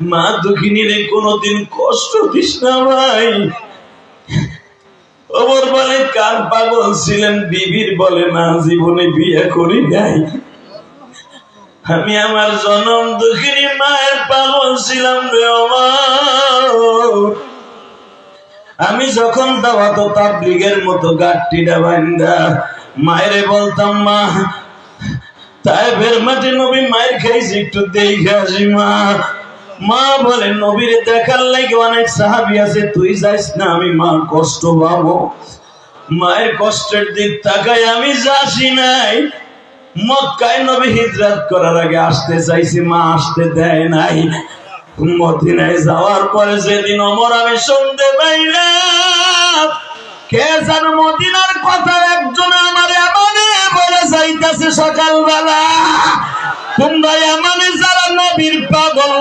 মা দুঃখিনীরে কোনোদিন কষ্ট দিস না ভাই। ওমর বলে কার পাগল ছিলেন, বিবির বলে না জীবনে বিয়ে করি নাই। আমি আমার জনম দুঃখিনী মায়ের পাগল ছিলাম রে আমি যখন দাওয়াত তাবলিগের মতো গাঠটিটা বান্দা মায়েরে বলতাম, মা, তাই বের মাঠে নবী মায়ের খাইছি একটু দেখে আসি, মা। মা বলে, নবীর দেখার লাগে অনেক সাহাবি আছে, তুই যাইস না, আমি মা কষ্ট পাবো। মায়ের কষ্টের দিক তাকাই আমি যাসি নাই। মক্কায় নবী হিজরত করার আগে আসতে চাইছি, মা আসতে দেয় নাই। মদিনায় যাওয়ার পরে যেদিন অমর আমি শুনতে পাইলাম, কে যেন মদিনার কথা একজন আমার এমনে বলে যাইতেছে সকালবেলা। তোমরা এমনে যারা নবীর পাগল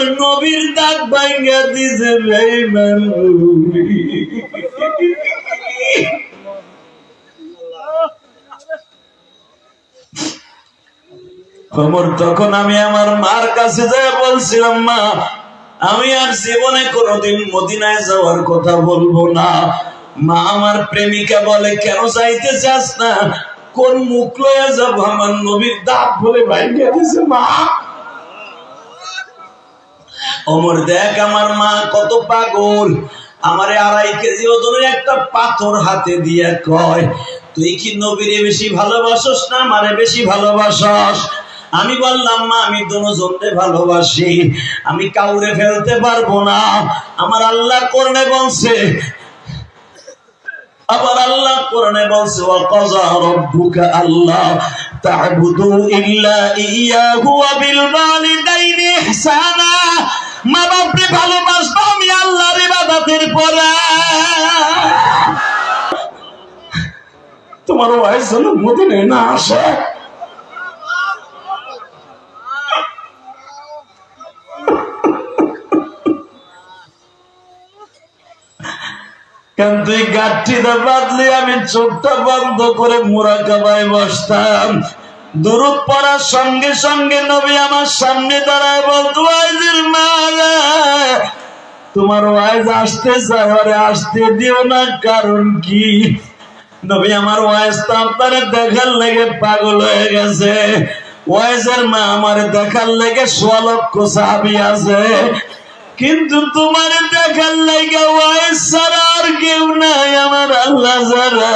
গো। তোমার নবীর দাগ ভাঙ্গা দিছে তখন আমি আমার মার কাছে যাই বলছিলাম, মা, আমি আর জীবনে কোনোদিন মদিনায় যাওয়ার কথা বলব না। মা আমার প্রেমিকা বলে, কেন যাইতে চাস না? কোন মুখ লয়ে যাব? আমার নবীর দাঁত বলে বাইকে দিছে, মা। অমর দেখ আমার মা কত পাগল। আমারে আড়াই কেজি ওজনের একটা পাথর হাতে দিয়ে কয়, তুই কি নবীরে বেশি ভালোবাসস না আমারে বেশি ভালোবাসস? আমি বললাম, মা, আমি দুজনকে ভালোবাসি। আমি কাউরে ফেলতে পারব না। আমার আল্লাহ করনে বলছে আবার আল্লাহ কোরআনে বলছে ওয়া কাযা রাব্বুকা আল্লাহ তা'বুদু ইল্লা ইয়াহু ওয়া বিল ওয়ালিদাইনি ইহসানা। মা বাপরে ভালোবাসবো আমি আল্লাহর ইবাদতের পরে। তোমার না আসে? আমি চোখটা বন্ধ করে মোরা মোরাকাবায় বসতাম। দূরত পড়ার সঙ্গে সঙ্গে নবী আমার সামনে দাঁড়ায় বলতো আইজের মারা তোমার ওয়াইজ আসতে চায় আসতে দিও না, কারণ কি? নবী আমার ওয়াইজ তো আপনারা দেখার লেগে পাগল হয়ে গেছে। ওয়াইজের মা আমার দেখার লেগে সোয়া লক্ষ সাহাবি আছে। কিন্তু তোমার দেখার লাগে ওয়াইজ ছাড়া আর কেউ নাই আমার আল্লাহ ছাড়া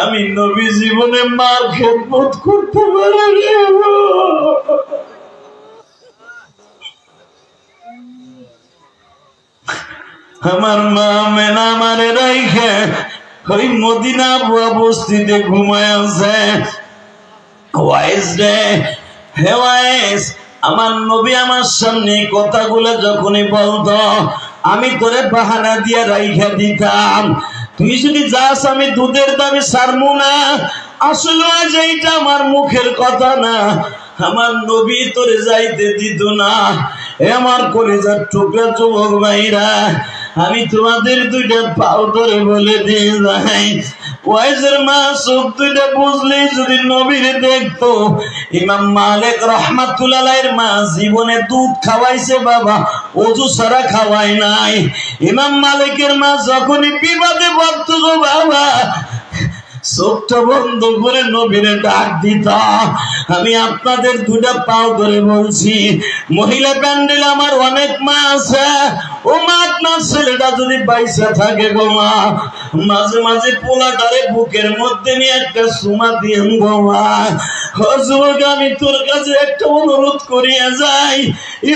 আমি নবী জীবনে মার খেদমত করতে পারি আমার মা মেনা মারে রাইখে, ওই মদিনা বস্তিতে ঘুমায় আছে। ওয়াইজ রে, হে ওয়াইজ আমার নবী আমার সামনে কথাগুলো যখনই বলতো, আমি তোরে বাহানা দিয়ে রাইখা দিতাম। তুই যদি যাস আমি দুধের দামে সারমু না। আসলে এইটা আমার মুখের কথা না। আমার নবী তোরে যাইতে দিত না। এ আমার কলেজার টুকরা যুবক ভাইরা, আমি তোমাদের দুইটা পাও ধরে বলে দিয়ে যাই ওয়াইজের মা চোখ দুইটা বুঝলেই যদি নবীরে দেখতো। ইমাম মালিক রহমাতুল্লাহের মা জীবনে দুধ খাওয়াইছে বাবা, অজু ছাড়া খাওয়াই নাই। ইমাম মালিকের মা যখনই বিবাদে গো বাবা, চোখটা বন্ধ করে নবীরে ডাক দিতাম আমি আপনাদের দুটা পাও ধরে বলছি, মহিলা প্যান্ডেল আমার অনেক মা আছে আপনার ছেলেটা যদি বাইসা থাকে গো মা, মাঝে মাঝে পোলাটারে বুকের মধ্যে নিয়ে একটা সুমা দিয়ে গো মা। আমি তোর কাছে একটা অনুরোধ করিয়া যাই।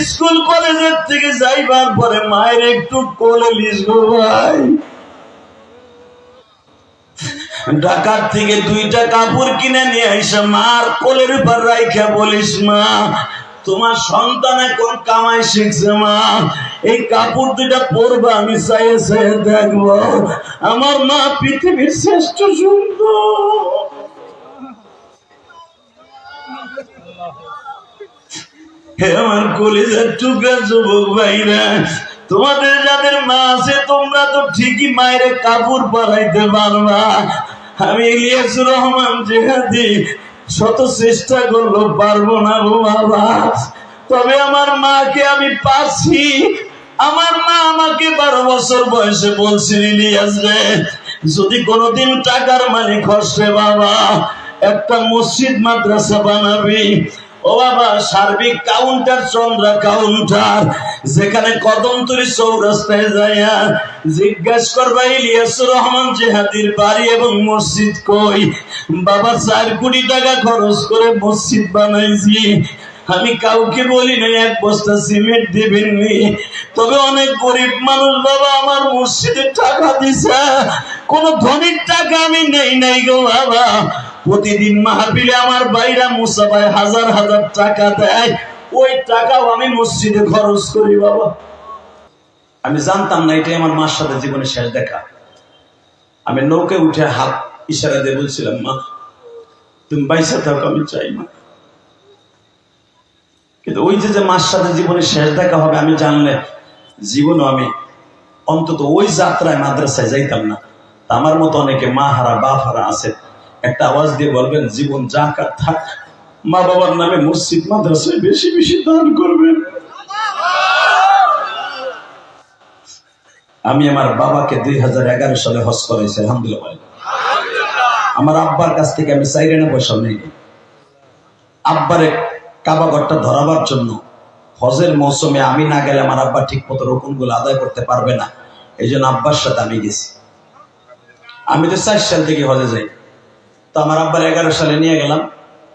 স্কুল, কলেজের থেকে যাইবার পরে মায়ের একটু কোলে লিস গো ভাই। ঢাকার থেকে দুইটা কাপড় কিনে নিয়ে এসে মার কোলের উপর রাইখা বলিস মা। তোমার সন্তান এখন কামাই শিখছে, মা। এই কাপড় দুইটা পরবা, আমি চাইয়ে দেখব। আমার মা পৃথিবীর শ্রেষ্ঠ সুন্দর হে আমার টুকরা যুবক ভাইরা, তোমাদের যাদের মা আছে, তোমরা তো ঠিকই মায়ের কাপড় পরাইতে পারবা। আমি ইলিয়াসুর রহমান জেহাদি। শত চেষ্টা করল পারব না বাবা। তবে আমার মাকে আমি পাচ্ছি আমার মা আমাকে বারো বছর বয়সে বলছি ইলিয়াস রে যদি কোনোদিন টাকার মালিক হসে বাবা, একটা মসজিদ মাদ্রাসা বানাবি সার্বিক কাউন্টার চন্দ্রা কাউন্টার যেখানে কদমতলি চৌরাস্তায় করবা রহমান জেহাদির বাড়ি এবং মসজিদ কই? বাবা, চার কোটি টাকা খরচ করে মসজিদ বানাইছি। আমি কাউকে বলি নাই, এক বস্তা সিমেন্ট দিবেননি। তবে অনেক গরিব মানুষ, বাবা, আমার মসজিদে টাকা দিছে। কোন ধনির টাকা আমি নেই নাই গো বাবা। প্রতিদিন মাহফিলে আমার বাইরা মুসাফাই হাজার হাজার টাকা দেয়। ওই টাকাও আমি মসজিদে খরচ করি, বাবা। আমি জানতাম না, এটাই আমার মার সাথে জীবনে শেষ দেখা। আমি নৌকে উঠে হাত ইশারা দিয়ে বলছিলাম, মা, তুমি বাইসা থাকো, আমি চাই মা। কিন্তু ওই যে যে মার সাথে জীবনে শেষ দেখা হবে, আমি জানলে জীবনও আমি অন্তত ওই যাত্রায় মাদ্রাসায় যাইতাম না। আমার মতো অনেকে মা হারা, বাপ হারা আছে। একটা আওয়াজ দিয়ে বলবেন, জীবন যা কার থাক, মা বাবার নামে মসজিদ, মাদ্রাসায় বেশি বেশি দান করবেন। আমি আমার বাবাকে দুই হাজার এগারো সালে হজ করাইছি, আলহামদুলিল্লাহ। আমার আব্বার কাছ থেকে আমি চাইরে না পয়সা নেই। আব্বারে কাবাঘরটা ধরাবার জন্য হজের মৌসুমে আমি না গেলে আমার আব্বা ঠিক মতো রকমগুলো আদায় করতে পারবে না। এই জন্য আব্বার সাথে আমি গেছি। আমি তো চার সাল থেকে হজে যাই। আমার আব্বার এগারো সালে নিয়ে গেলাম।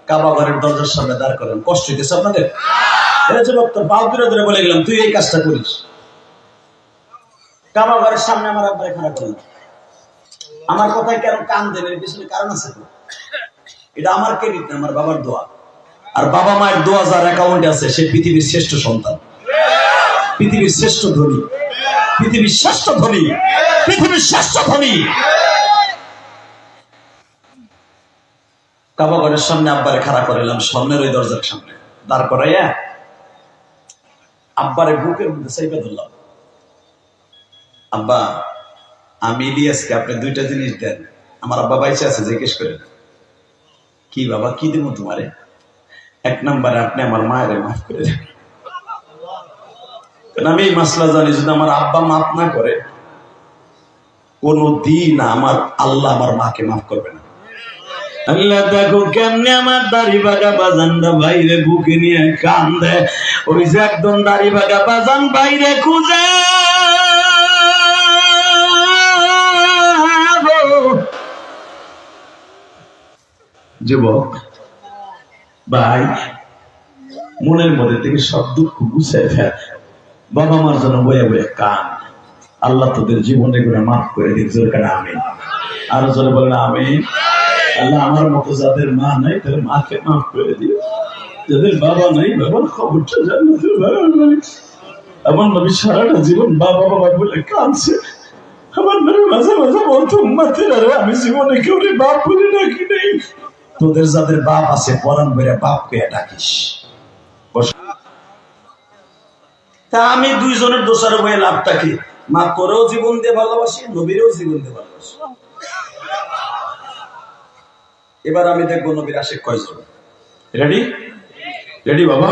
কাবা ঘরের দরজার সামনে দাঁড় করেন কষ্ট হইতেছে আপনাদের? এটা আমার আমার বাবার দোয়া। আর বাবা মায়ের দোয়া যার আছে, সে পৃথিবীর শ্রেষ্ঠ সন্তান। পৃথিবীর শ্রেষ্ঠ ধনী। পৃথিবীর শ্রেষ্ঠ ধনী। পৃথিবীর শ্রেষ্ঠ ধনী। কাবাগরের সামনে আব্বারে খাড়া করাইলাম স্বর্ণের ওই দরজার সামনে। দাঁড় করাইয়া আব্বারে বুকের মধ্যে চাইপে ধরলাম। আব্বা, আমি ইলিয়াসকে আপনি দুইটা জিনিস দেন। আমার আব্বা বাইচে আছে, জিজ্ঞেস করেন। কি বাবা, কি দেবো তোমারে? এক নম্বরে আপনি আমার মায়ের মাফ করে দেন। আমি এই মাসলা জানি, যদি আমার আব্বা মাফ না করে, কোনো দিন আমার আল্লাহ আমার মাকে মাফ করবে না। আল্লাহ দেখো কেমনে আমার দাড়ি বাগা বাজানটা বাইরে বুকে নিয়ে কান্দে। ওই যে একদম দাড়ি বাগা বাজান বাইরে খুঁজে। যুবক, ভাই, মনের মধ্যে থেকে সব দুঃখ গুছাই ফেল। বাবা মার জন্য বয়ে বয়ে কান। আল্লাহ তোদের জীবনে করে মাফ করে দিক, জোর করে আমি আরও জোরে বলেন আমি আল্লাহ আমার মতো যাদের মা নাই, তাদের মাকে মাফ করে দিও। যাদের বাবা নাই বাবার খবরটা জানাতে আমার নবী সারাটা জীবন বাবা বাবা বলে কাঁদছে। আমার নবী মাঝে মাঝে বলতো আমি জীবনে কেউ বাপ বলে ডাকি নেই। তোদের যাদের বাপ আছে, পরাণ বেড়ে বাপ কে ডাকিস। তা আমি দুইজনের দোষার হয়ে লাভটা কি? মা তোরেও জীবন দিয়ে ভালোবাসি, নবীরেও জীবন দিয়ে ভালোবাসি। এবার আমি দেখব নবীর আশেক কয়জন। রেডি রেডি বাবা?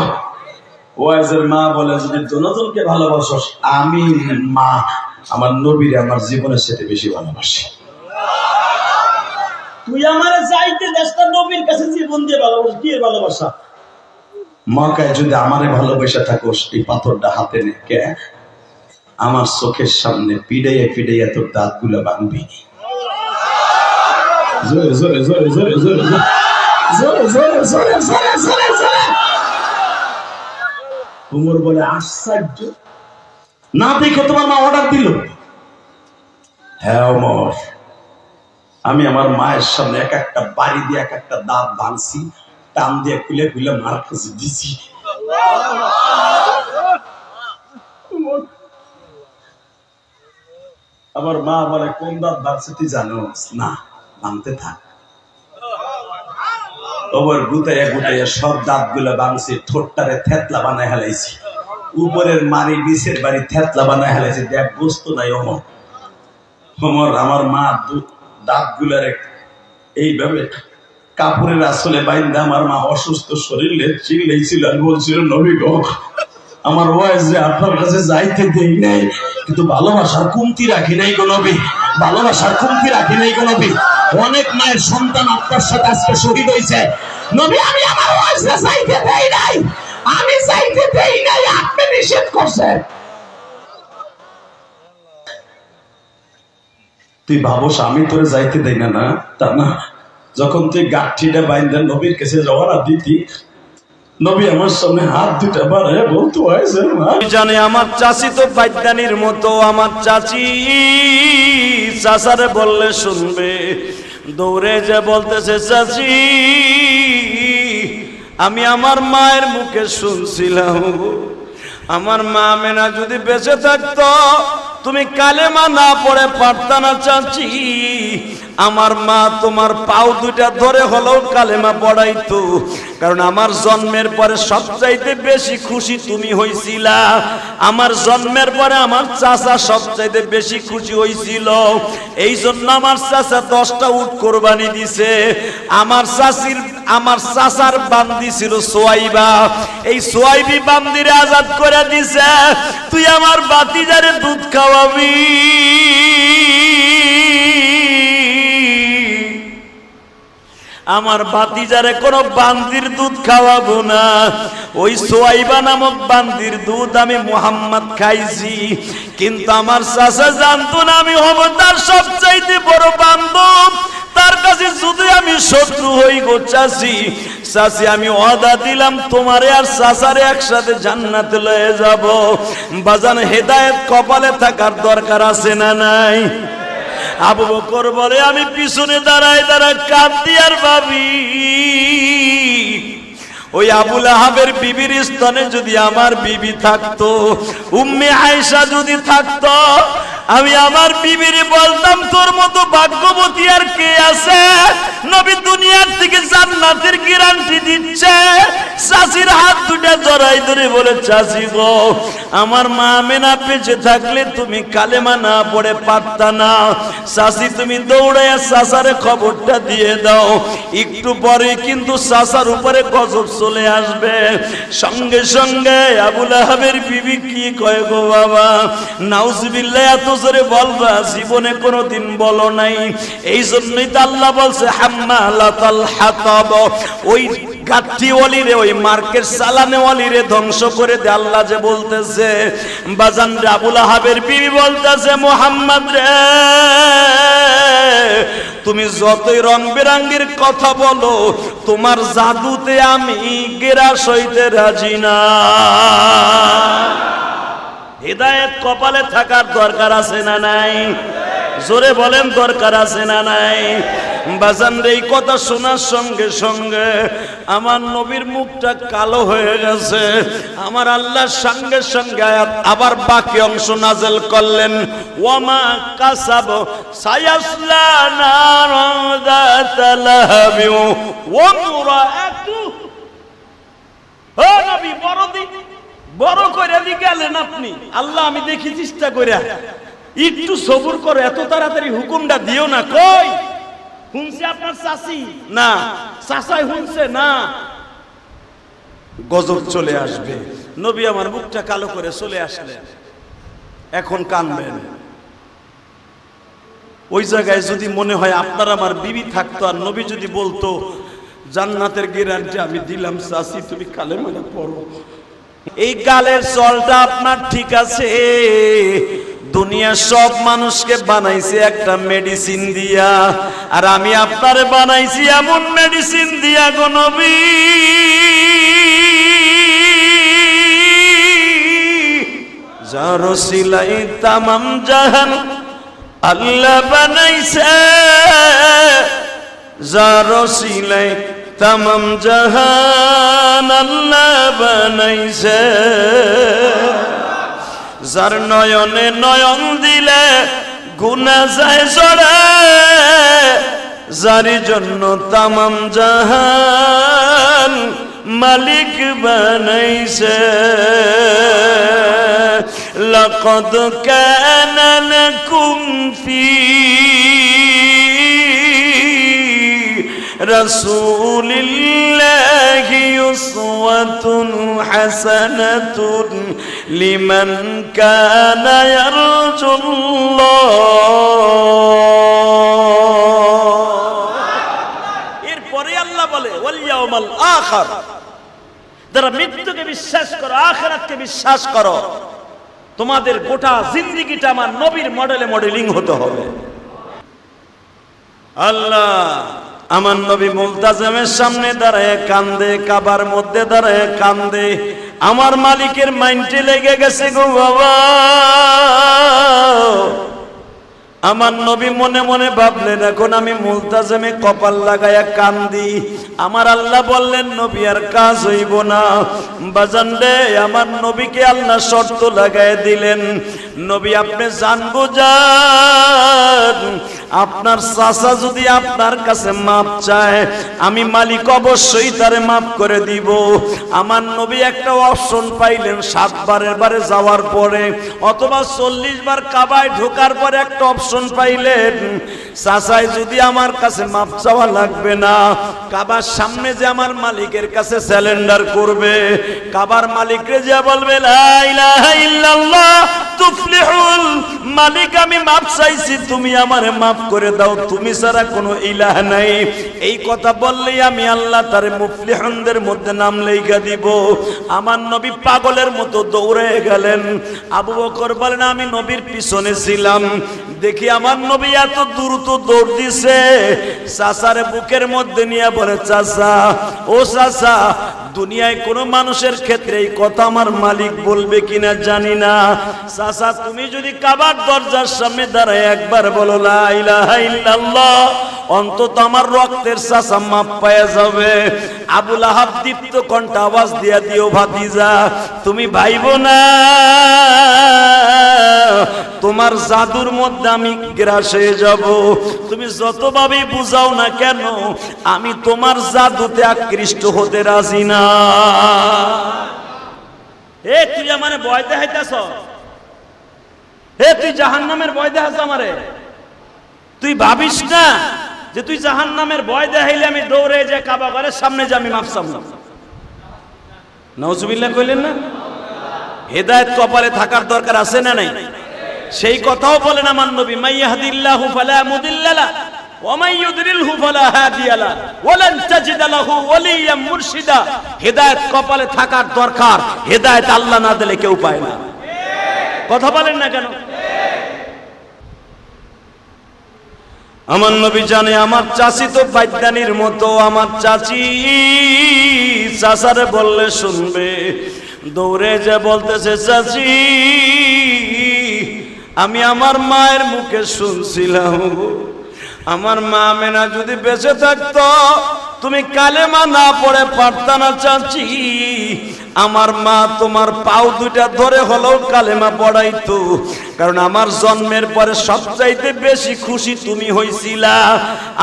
ওয়াইজের মা বলে যদি দুজনকে ভালোবাসস আমি মা আমার নবীরে আমার জীবনের সাথে বেশি ভালোবাসি। তুই আমার চাইতে দেশটা নবীর কাছে জীবন দিয়ে ভালোবাসা কি ভালোবাসা? মকায় যদি আমারে ভালোবাসা থাকোস এই পাথরটা হাতে নে কে আমার চোখের সামনে পিড়াইয়া পিড়াইয়া তোর দাঁতগুলো ভাঙবি জোরে জোরে জোরে জোরে জোরে জোরে জোরে জোরে জোরে জোরে জোরে উমর বলে, আশ্চর্য। না দেখে তোমার মা অর্ডার দিল? হ্যাঁ অমর। আমি আমার মায়ের সামনে এক একটা বাড়ি দিয়ে এক একটা দাঁত ভাঙছি টান দিয়ে খুলে খুলে মার কাছে দিছি। আমার মা বলে, কোন দাঁত ভাঙছে তুই জানো না। ভাঙতে থাক। ওবার গুতাইয়া গুতাইয়া সব দাঁতগুলো ভাঙছি, ঠোঁটটারে থেতলা বানায় হেলাইছি। উপরের মারি নিচের বাড়ি থেতলা বানায় হেলাইছি, দেখ বস্তু নাই অমর। অমর, আমার মা দাঁত গুলারে এইভাবে কাপড়ের আসলে বাইন্দা, আমার মা অসুস্থ, শরীরে চিল্লাইছিল আর বলছিল, নবী গো, আমার ওয়াইজ যে আপনার কাছে যাইতে দেই নাই, কিন্তু ভালোবাসার কমতি রাখি নাই গো নবী, ভালোবাসার কমতি রাখি নাই গো নবী। অনেক মায়ের সন্তান আপনার সাথে আজকে শহীদ হয়েছে। নবী আমি আমার ওয়াইজে যাইতে দেই নাই। আমি যাইতে দেই নাই আপনি নিষেধ করছেন। তুই ভাবস আমি তোরে যাইতে দেই না না? তা না যখন তুই গাঠিটা বাইন্দা নবীর কাছে রওনা দিতি নবী আমার সামনে হাত দুটা বাড়ে বলতো হয়েছে না? আমি জানি আমার চাচি তো বাদ্যানির মতো আমার চাচি চাচারে বললে শুনবে। দৌড়ে যে বলতেছে, চাচি, আমি আমার মায়ের মুখে শুনছিলাম। আমার মা মেনা যদি বেঁচে থাকতো, তুমি কালেমা না পড়ে পারতা না, চাচি। আমার মা তোমার পাও দুইটা ধরে হলেও কালেমা পড়াইতো। কারণ আমার জন্মের পরে সবচাইতে বেশি খুশি তুমি হইছিলা। আমার জন্মের পরে আমার চাচা সবচাইতে বেশি খুশি হইছিল। এই জন্য আমার চাচা দশটা উট কোরবানি দিছে। আমার চাষির আমার চাচার বান্দি ছিল সোয়াইবা। এই সোয়াইবি বান্দিরে আজাদ করে দিছে, তুই আমার বাতিজারে দুধ খাওয়াবি। আমার ভাতিজারে কোনো বান্দির দুধ খাওয়াবো না। ওই সোয়াইবা নামক বান্দির দুধ আমি মোহাম্মদ খাইছি। কিন্তু আমার চাষা জানতো না আমি হব তার সবচাইতে বড় বান্ধব তার কাছে যদি আমি শত্রু হই গো চাষি চাষি আমি অদা দিলাম তোমারে আর চাষারে একসাথে জান্নাতে লয়ে যাব। বাজান হেদায়েত কপালে থাকার দরকার আছে না নাই? আবু বকর বলে আমি পিছনে দাঁড়ায় দাঁড়ায় কাঁদি আর ভাবি। ওই আবুল আহাবের বিবির স্তনে যদি আমার বিবি থাকতো, উম্মে আয়েশা যদি থাকতো, আমি আমার বিবির বলতাম, তোর মতো ভাগ্যবতী আর কে আছে? নবী দুনিয়ার থেকে জান্নাতের গ্যারান্টি দিচ্ছে। চাষির হাত দুটা জড়াই ধরে বলে চাষি গো, আমার মা মেনা বেঁচে থাকলে তুমি কালেমা না পড়ে পারতা না। চাষি তুমি দৌড়াইয়া চাষারে খবরটা দিয়ে দাও। একটু পরে কিন্তু চাষার উপরে গজব চলে আসবে। সঙ্গে সঙ্গে আবুল আহাবের বিবি কি কয় গো বাবা? নাউজবিল্লা এত জোরে বলবা জীবনে কোনোদিন বলো নাই। এই জন্যই তো আল্লাহ বলছে, হাম্মা লাতাল হাতাব। ওই গাঠিওয়ালি রে ওই মার্কেট সালানেওয়ালি রে ধ্বংস করে দে, আল্লাহ যে বলতেছে, বাজান আবুল আহাবের বিবি বলতেছে, মোহাম্মদ রে, তুমি যতই রং বেরাঙ্গের কথা বলো, তোমার জাদুতে আমি গেরাস হইতে রাজি না। হেদায়েত কপালে থাকার দরকার আছে না নাই? জোরে বলেন, দরকার আছে না নাই? বাজান রে, এই কথা শোনার সঙ্গে সঙ্গে আমার নবীর মুখটা কালো হয়ে গেছে। আমার আল্লাহর সঙ্গে সঙ্গে আবার বাকি অংশ নাজেল করলেন। ওয়ামা কাসাব সায়াসলা লাহাবি ওয়া মুরাআতু। ও নবী, বড় দিন, বড় করে দি গেলেন আপনি। আল্লাহ, আমি দেখি চেষ্টা করে একটু সবুর করো, এত তাড়াতাড়ি হুকুমটা দিও না, কই? শুনছে আপনার চাষি না। চাষাই শুনছে না। গজব চলে আসবে। নবী আমার মুখটা কালো করে চলে আসলেন। এখন কানবেন। ওই জায়গায় যদি মনে হয় আপনার আমার বিবি থাকতো আর নবী যদি বলতো জান্নাতের গ্যারান্টি আমি দিলাম চাষি তুমি কালে মানে পড়ো। এই গালের চলটা আপনার ঠিক আছে। দুনিয়ার সব মানুষকে বানাইছে একটা মেডিসিন দিয়া। আর আমি আপনারে বানাইছি এমন মেডিসিন দিয়া গো নবী। যার সিলাই তামাম জাহান আল্লাহ বানাইছে। যার সিলাই তামাম জাহান আল্লাহ বানাইছে। যার নয়নে নয়ন দিলে গুনা যায় জড়ে যার জন্য তামাম জাহান মালিক বানাইছে لقد كان لكم في রাসূলিল্লাহি উসওয়াতুন হাসানাতুন লিমান কানা ইয়ারজুল্লাহ। এরপরে আল্লাহ বলে, ওয়াল আখির। যারা মৃত্যুকে বিশ্বাস করো, আখেরাতকে বিশ্বাস করো, তোমাদের গোটা জিন্দিগিটা আমার নবীর মডেলে মডেলিং হতে হবে। আল্লাহ আমার নবী মুলতাজমের সামনে দাঁড়ায় কান্দে, কাবার মধ্যে দাঁড়ায় কান্দে। আমার মালিকের মাইন্ডে লেগে গেছে গো বাবা। আমার নবী মনে মনে ভাবলেন, এখন আমি মুলতাজমে কপাল লাগায়া কান্দি। আমার আল্লাহ বললেন, নবী, আর কাজ হইব না। বাজান রে, আমার নবীকে আল্লাহ শর্ত লাগায় দিলেন। নবী, আপনি জানব যান। আপনার চাচা যদি আপনার কাছে মাপ চায়, আমি মালিক অবশ্যই তারে মাপ করে দিব। আমার নবী একটা অপশন পাইলেন সাতবারের বারে যাওয়ার পরে, অথবা চল্লিশ বার কাবায় ঢোকার পরে একটা অপশন পাইলেন। চাচাই যদি আমার কাছে মাপ চাওয়া লাগবে না, কাবার সামনে যে আমার মালিকের কাছে স্যালেন্ডার করবে, কাবার মালিকরে যে বলবে মালিক, আমি মাপ চাইছি, তুমি করে দাও, তুমি ছাড়া কোনো ইলাহ নাই। এই কথা বললেই আমি আল্লাহ তারে মুফলিহনদের মধ্যে নাম লেখা দিব। আমার নবী পাগলের মতো দৌড়ে গেলেন। আবু বকর বলেন, আমি নবীর পিছনে ছিলাম। দেখি আমার নবী এত দ্রুত দৌড় দিছে। চাচারে বুকের মধ্যে নিয়ে বলে, চাচা, ও চাচা, দুনিয়ায় কোনো মানুষের ক্ষেত্রে এই কথা আমার মালিক বলবে কিনা জানি না। চাচা, তুমি যদি কাবার দরজার সামনে দাঁড়ায় একবার বলো, লা অন্তত আমার রক্তের চাচা মাপ পাওয়া যাবে। আবুল আহাব দীপ্ত কণ্ঠ আওয়াজ দিয়া দিও, ভাতিজা, তুমি ভাইবো না। তোমার জাদুর মধ্যে আমি গ্রাস হয়ে যাব। তুমি যতভাবে বুঝাও না কেন, আমি তোমার জাদুতে আকৃষ্ট হতে রাজি না। এ, তুই আমারে ভয় দেখাইতেছ? হে তুই জাহান্নামের ভয় দেখাস আমারে? তুই ভাবিস না যে তুই জাহান্নামের ভয় দেখাইলে আমি দৌড়ে যে কাবা ঘরের সামনে যে আমি মাপসাম না নজুবিল্লাহ কইলেন না? হেদায়েত কপালে থাকার দরকার আছে না নাই? সেই কথাও বলেন আমার নবী মাইয়াহদিল্লাহু ফালা মুদিল্লালা হেদায়েত কপালে থাকার দরকার, হেদায়েত আল্লাহ না দিলে কেউ পায় না। কথা বলেন না কেন? আমার নবী জানে আমার চাচি তো বাদ্যানির মতো, আমার চাচি চাচারে বললে শুনবে। দৌড়ে যে বলতেছে, চাচি আমি আমার মায়ের মুখে শুনছিলাম। আমার মা মেনা যদি বেঁচে থাকতো, তুমি কালেমা না পড়ে পারতা না চাচি। আমার মা তোমার পাও দুইটা ধরে হলেও কালেমা পড়াইতো। কারণ আমার জন্মের পরে সবচাইতে বেশি খুশি তুমি হইছিলা।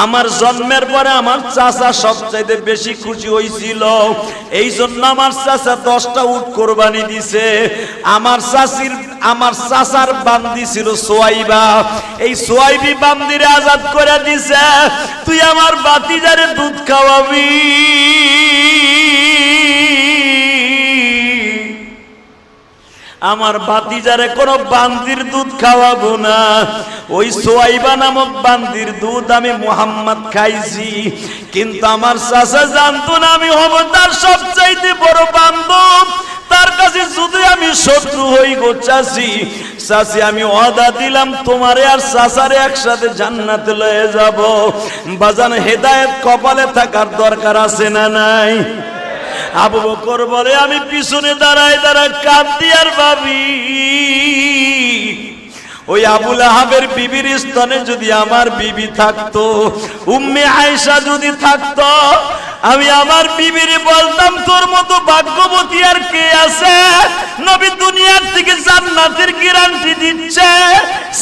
আমার জন্মের পরে আমার চাচা সবচাইতে বেশি খুশি হইছিল। এই জন্য আমার চাচা দশটা উট কোরবানি দিছে। আমার চাচির, আমার চাচার বান্দি ছিল সোয়াইবা। এই সোয়াইবি বান্দিরে আজাদ করে দিছে, তুই আমার বাতিজারে দুধ খাওয়াবি। আমার বাতিজারে কোনো বান্দির দুধ খাওয়াবো না। ওই সোয়াইবা নামক বান্দির দুধ আমি মোহাম্মদ খাইছি। কিন্তু আমার চাচা জানতো না আমি হব তার সবচাইতে বড় বান্ধব। তার কাছে যদি আমি শত্রু হই গো চাষি চাষি আমি ওয়াদা দিলাম তোমারে আর চাচারে একসাথে জান্নাতে লয়ে যাব। বাজান, হেদায়েত কপালে থাকার দরকার আছে না নাই? আবু বকর বলে, আমি পিছনে দাঁড়ায় দাঁড়ায় কাঁদি আর ভাবি। ওই আবুল আহাবের বিবির স্তনে যদি আমার বিবি থাকতো, উম্মে আয়সা যদি থাকতো, আমি আমার বিবির বলতাম, তোর মতো ভাগ্যবতী আর কে আছে? নবী দুনিয়ার থেকে জান্নাতের গ্যারান্টি দিচ্ছে।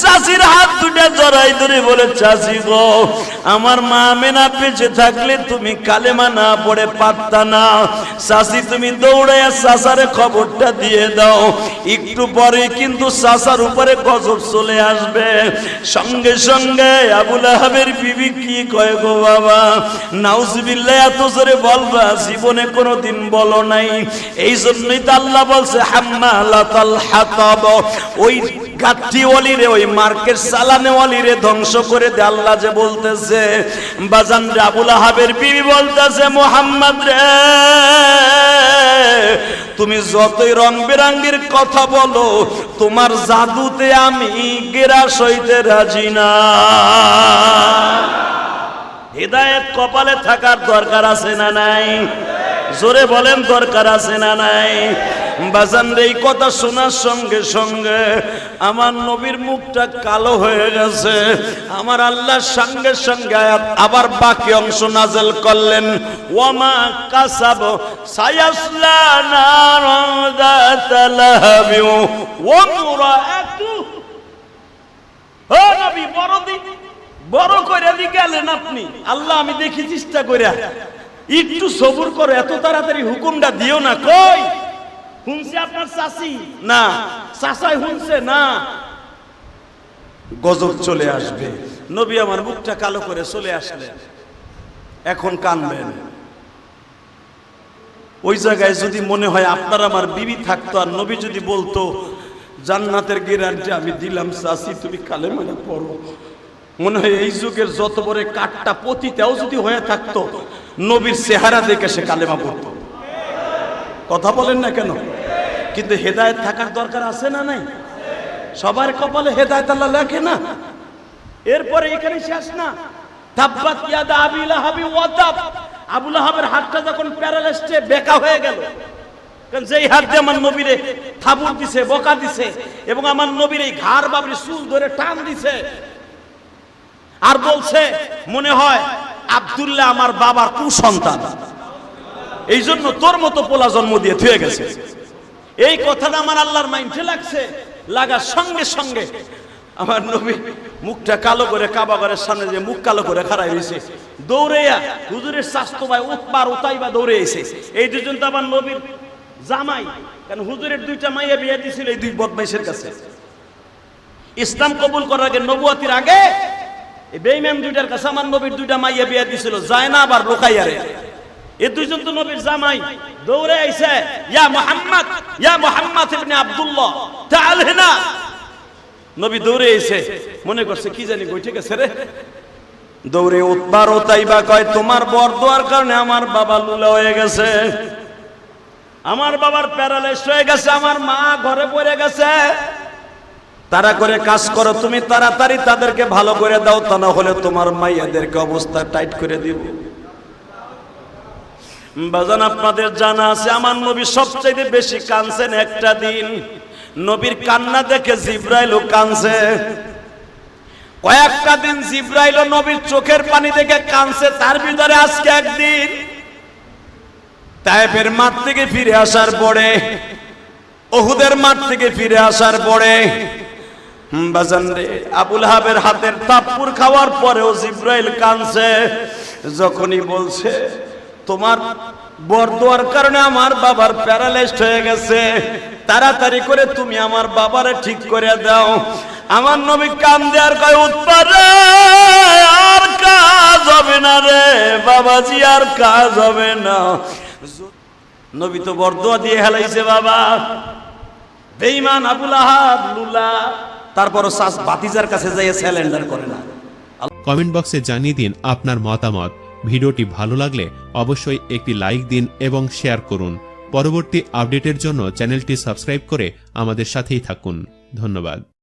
চাষির হাত দুটা জড়াই ধরে বলে, চাষি গো, আমার মা মেনা বেঁচে থাকলে তুমি কালেমা না পড়ে পারতা না। চাষি, তুমি দৌড়াইয়া চাষারে খবরটা দিয়ে দাও। একটু পরে কিন্তু চাষার উপরে গজব চলে আসবে। সঙ্গে সঙ্গে আবুল আহাবের বিবি কি কয় গো বাবা? নাউজবিল্লাহ, এত জোরে বলবা জীবনে কোনোদিন বলো নাই। এই জন্যই তো আল্লাহ বলছে, হাম্মালাতাল হাতাব। ওই গাঠি ওলিরে ওই মার্কেট চালানে ওলিরে ধ্বংস করে দে, আল্লাহ যে বলতেছে, বাজান আবুল আহাবের বিবি বলতেছে, মোহাম্মদ রে, তুমি যতই রং বেরাঙ্গের কথা বলো, তোমার জাদুতে আমি গেরাস হইতে রাজি না। হৃদায়ত কপালে থাকার দরকার আছে না নাই? জোরে বলেন, দরকার আছে না নাই? বাজান এই কথা শোনার সঙ্গে সঙ্গে আমার নবীর মুখটা কালো হয়ে গেছে। আমার আল্লাহর সঙ্গে সঙ্গে আবার বাকি অংশ নাজেল করলেন। ওয়ামা কাসাব সায়াসলা লাহাবি ওয়া মুরাআতু। ও নবী, বড় দিন, বড় করে গেলেন আপনি। আল্লাহ, আমি দেখি চেষ্টা করে একটু সবুর করো এত তাড়াতাড়ি হুকুমটা দিও না। কই? শুনছে আপনার চাষি না। চাষাই শুনছে না। গজব চলে আসবে। নবী আমার মুখটা কালো করে চলে আসলেন। এখন কানবেন। ওই জায়গায় যদি মনে হয় আপনার আমার বিবি থাকতো আর নবী যদি বলতো জান্নাতের গ্যারান্টি আমি দিলাম চাষি তুমি কালে মানে পড়ো। মনে হয় এই যুগের যত বড় কাঠটা পতিতেও যদি হয়ে থাকতো, নবীর চেহারা দেখে সে কালেমা পড়তো। কথা বলেন না কেন? কিন্তু হেদায়েত থাকার দরকার আছে না নাই? সবার কপালে হেদায়ত আল্লাহ লেখে না। এরপরে এখানে শেষ না। তাব্বাত ইয়াদা আবি লাহাবি ওয়াতাব আবু লাহাবের হাতটা যখন প্যারালাইসডে বেকা হয়ে গেল, কারণ যেই হাত দিয়ে আমার নবীরে থাবুর দিছে, বকা দিছে, এবং আমার নবীর এই ঘাড় বাবরি চুল ধরে টান দিছে আর বলছে, মনে হয় আব্দুল্লাহ আমার বাবার কুসন্তান। এই জন্য তোর মতো পোলা জন্ম দিয়ে থুয়ে গেছে। এই কথাটা আমার আল্লাহর মাইন্ডে লাগছে, লাগার সঙ্গে সঙ্গে আমার নবী মুখটা কালো করে কাবা সামনে যে মুখ কালো করে খাড়াই হয়েছে দৌড়েয়া হুজুরের স্বাস্থ্য ভাই উৎপার উতাইবা দৌড়ে এসে এই দুজন তো আমার নবীর জামাই, কারণ হুজুরের দুইটা মাইয়া বিয়ে দিছিল এই দুই বদমাইশের কাছে। ইসলাম কবুল করার আগে নবুয়াতির আগে এই বেইমান দুইটার কাছে আমার নবীর দুইটা মাইয়া বিয়ে দিছিল যায় না আবার রোকাইয়ারে এই দুইজন তো নবীর জামাই, দৌড়ে আইছে, ইয়া মুহাম্মদ ইয়া মুহাম্মদ ইবনে আব্দুল্লাহ, তাআল হেনা? নবী দৌড়ে এসে মনে করছে, কি জানি কই ঠিক আছে রে? দৌড়ে উৎবার তাইবা কয়, তোমার বর দোয়ার কারণে আমার বাবা লুলা হয়ে গেছে। আমার বাবার প্যারালাইস হয়ে গেছে, আমার মা ঘরে পড়ে গেছে। তারা করে কাজ করো, তুমি তাড়াতাড়ি তাদেরকে ভালো করে দাও, তা না হলে তোমার মাইয়াদেরকে অবস্থা টাইট করে দিব। বাজান আপনাদের জানা আছে, আমার নবী সবচেয়ে বেশি কানছেন একটা দিন। নবীর কান্না দেখে জিব্রাইলও কানছে কয়েকটা দিন জিব্রাইল নবীর চোখের পানি দেখে কানছে তার ভিতরে আজকে একদিন তাইফের মাঠ থেকে ফিরে আসার পরে, ওহুদের মাঠ থেকে ফিরে আসার পরে বাজান রে। আবুল হাবের হাতের তাপ্পুর খাওয়ার পরেও জিব্রাইল কানছে যখনই বলছে, তোমার বরদোয়ার কারণে আমার বাবার প্যারালাইজড হয়ে গেছে। তাড়াতাড়ি করে তুমি আমার বাবারে ঠিক করে দাও। আমার নবী কাম দেওয়ার কয় উৎপাদে আর কাজ হবে না রে, বাবাজি আর কাজ হবে না। নবী তো বরদোয়া দিয়ে হেলাইছে, বাবা, বেঈমান আবুল আহাব, লুলা তারপরও সাস বাতিজার কাছে যাইয়ে স্যালেন্ডার করে না। কমেন্ট বক্সে জানিয়ে দিন আপনার মতামত। ভিডিওটি ভালো লাগলে অবশ্যই একটি লাইক দিন এবং শেয়ার করুন। পরবর্তী আপডেটের জন্য চ্যানেলটি সাবস্ক্রাইব করে আমাদের সাথেই থাকুন। ধন্যবাদ।